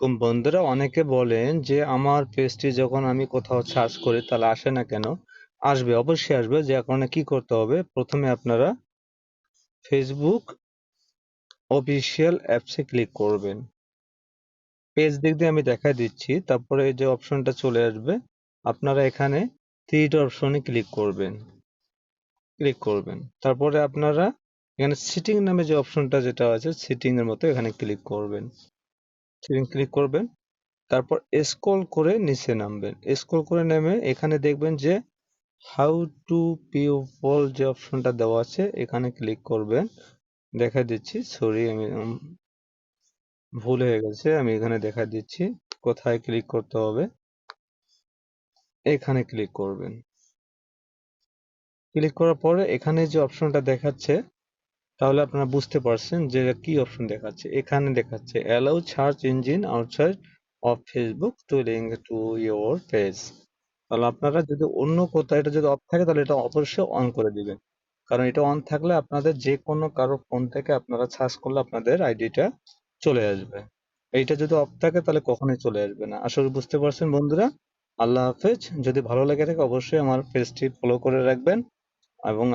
বন্ধুরা অনেকে বলেন যে, আমার পেজটি যখন আমি কোথাও সার্চ করি, তাহলে আসে না কেন? আসবে, অবশ্যই আসবে, যে কারণে কি করতে হবে? প্রথমে আপনারা ফেসবুক অফিসিয়াল অ্যাপসে ক্লিক করবেন। পেজ দিক দিয়ে আমি দেখা দিচ্ছি, তারপরে এই যে অপশনটা চলে আসবে, আপনারা এখানে থ্রি অপশনে ক্লিক করবেন। ক্লিক করবেন। তারপরে আপনারা এখানে সিটিং নামে যে অপশনটা যেটা আছে সিটিং এর মতো এখানে ক্লিক করবেন। সিটিং ক্লিক করবেন। তারপর স্ক্রল করে নিচে নামবেন। স্ক্রল করে নেমে এখানে দেখবেন যে হাউ টু পিপল যে অপশনটা দেওয়া আছে, এখানে ক্লিক করবেন। দেখা দিচ্ছি সরি আমি ভুল হয়ে গেছে, আমি এখানে দেখা দিচ্ছি, কোথায় ক্লিক করতে হবে? এখানে ক্লিক করবেন। ক্লিক করার পরে এখানে যে অপশনটা দেখাচ্ছে তাহলে আপনারা বুঝতে পারছেন যে কি অপশন দেখাচ্ছে। এখানে দেখাচ্ছে allow search engine outside of Facebook to link to your page তাহলে আপনারা যদি অন্য কোথাও, এটা যদি অফ থাকে, তাহলে এটা অবশ্যই অন করে দিবেন। কারণ এটা অন থাকলে আপনাদের যে কোনো কারও ফোন থেকে আপনারা সার্চ করলে আপনাদের আইডিটা চলে আসবে। এইটা যদি অফ থাকে, তাহলে কখনোই চলে আসবে না। আসলে বুঝতে পারছেন বন্ধুরা। আল্লাহ হাফেজ। যদি ভালো লেগে থাকে, অবশ্যই আমার পেজটি ফলো করে রাখবেন। এবং